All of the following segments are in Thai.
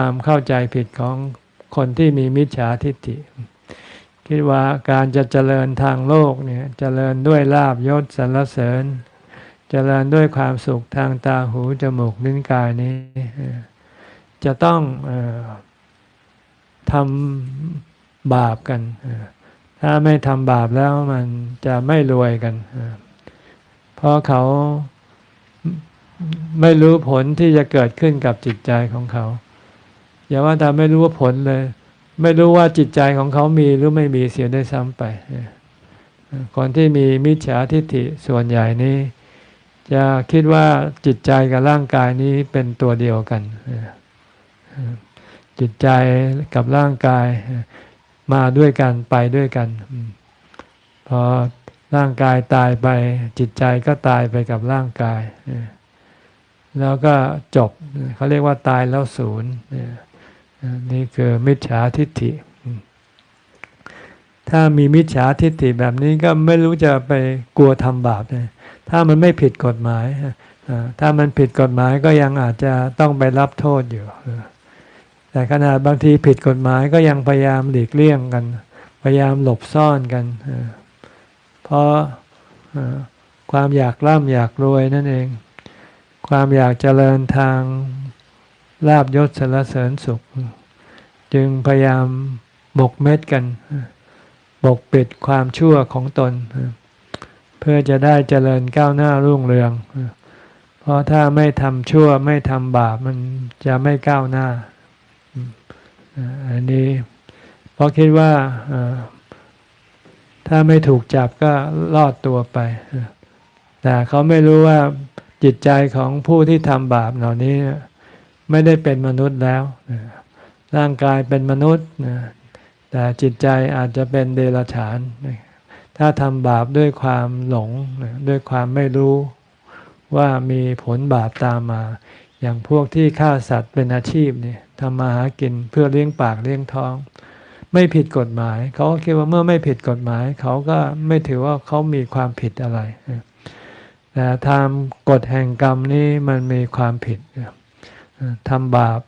ความเข้าใจผิดของคนที่มีมิจฉาทิฏฐิ คิดว่าการจะเจริญทางโลกเนี่ยเจริญด้วยลาบยศสรรเสริญ เจริญด้วยความสุขทางตาหูจมูกลิ้นกายนี้ จะต้องออทำบาปกัน ถ้าไม่ทำบาปแล้วมันจะไม่รวยกัน เพราะเขาไม่รู้ผลที่จะเกิดขึ้นกับจิตใจของเขา อย่าว่าแต่ไม่รู้ว่าผลเลย ไม่รู้ว่าจิตใจของเขามีหรือไม่มีเสียได้ซ้ำไปเออคนที่มีมิจฉาทิฏฐิส่วนใหญ่นี้ จะคิดว่าจิตใจกับร่างกายนี้เป็นตัวเดียวกัน จิตใจกับร่างกายมาด้วยกันไปด้วยกัน พอร่างกายตายไป จิตใจก็ตายไปกับร่างกาย แล้วก็จบเขาเรียกว่าตายแล้วศูนย์ นี่คือมิจฉาทิฏฐิ ถ้ามีมิจฉาทิฏฐิแบบนี้ก็ไม่รู้จะไปกลัวทำบาปเลยถ้ามันไม่ผิดกฎหมายถ้ามันผิดกฎหมายก็ยังอาจจะต้องไปรับโทษอยู่ แต่ขนาดบางทีผิดกฎหมายก็ยังพยายามหลีกเลี่ยงกัน พยายามหลบซ่อนกัน เพราะความอยากร่ำอยากรวยนั่นเอง ความอยากเจริญทาง ลาบยศสรรเสริญสุข จึงพยายามบกเม็ดกัน บกปิดความชั่วของตน เพื่อจะได้เจริญก้าวหน้ารุ่งเรือง เพราะถ้าไม่ทำชั่วไม่ทำบาปมันจะไม่ก้าวหน้า อันนี้เพราะคิดว่าถ้าไม่ถูกจับก็รอดตัวไป แต่เขาไม่รู้ว่าจิตใจของผู้ที่ทำบาปเหล่านี้ ไม่ได้เป็นมนุษย์แล้ว ร่างกายเป็นมนุษย์แต่จิตใจอาจจะเป็นเดรัจฉาน ถ้าทำบาปด้วยความหลงด้วยความไม่รู้ว่ามีผลบาปตามมา อย่างพวกที่ฆ่าสัตว์เป็นอาชีพเนี่ยทำมาหากินเพื่อเลี้ยงปากเลี้ยงท้อง ไม่ผิดกฎหมาย เขาก็คิดว่าเมื่อไม่ผิดกฎหมาย เขาก็ไม่ถือว่าเขามีความผิดอะไรแต่ทำกฎแห่งกรรมนี้มันมีความผิด ทำบาป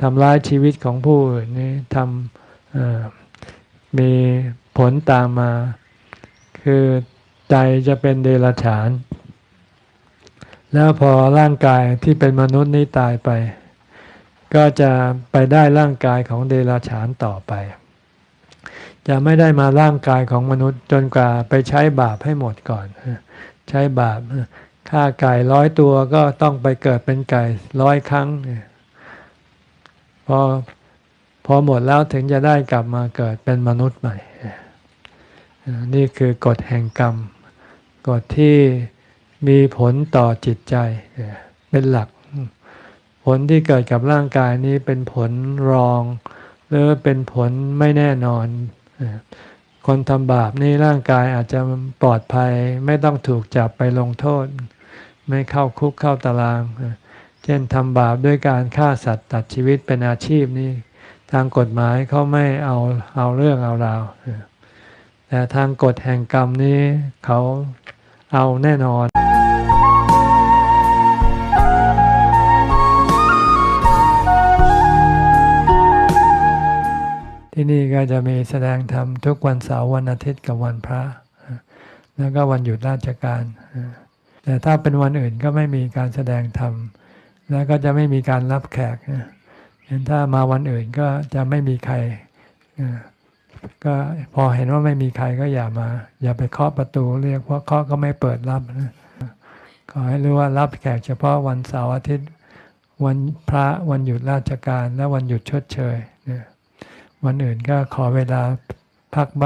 ทำร้ายชีวิตของผู้อื่นนี่ทำมีผลตามมา คือใจจะเป็นเดรัจฉาน แล้วพอร่างกายที่เป็นมนุษย์นี้ตายไป ก็จะไปได้ร่างกายของเดรัจฉานต่อไป จะไม่ได้มาร่างกายของมนุษย์จนกว่าไปใช้บาปให้หมดก่อน ใช้บาป ฆ่าไก่ร้อยตัวก็ต้องไปเกิดเป็นไก่ร้อยครั้งพอพอหมดแล้วถึงจะได้กลับมาเกิดเป็นมนุษย์ใหม่ นี่คือกฎแห่งกรรม กฎที่มีผลต่อจิตใจเป็นหลัก ผลที่เกิดกับร่างกายนี้เป็นผลรอง หรือเป็นผลไม่แน่นอน คนทำบาปนี่ร่างกายอาจจะปลอดภัยไม่ต้องถูกจับไปลงโทษ ไม่เข้าคุกเข้าตาราง เช่นทำบาปด้วยการฆ่าสัตว์ตัดชีวิตเป็นอาชีพนี่ทางกฎหมายเขาไม่เอาเอาเรื่องเอาราวแต่ทางกฎแห่งกรรมนี้เขาเอาแน่นอนที่นี่ก็จะมีแสดงธรรมทุกวันเสาร์วันอาทิตย์กับวันพระ แล้วก็วันหยุดราชการ แต่ถ้าเป็นวันอื่นก็ไม่มีการแสดงธรรม แล้วก็จะไม่มีการรับแขกนะเห็นถ้ามาวันอื่นก็จะไม่มีใคร ก็พอเห็นว่าไม่มีใครก็อย่ามา อย่าไปเคาะประตูเรียกเพราะเคาะก็ไม่เปิดรับนะขอให้รู้ว่ารับแขกเฉพาะวันเสาร์อาทิตย์วันพระวันหยุดราชการและวันหยุดชดเชยวันอื่นก็ขอเวลาพักบ้าง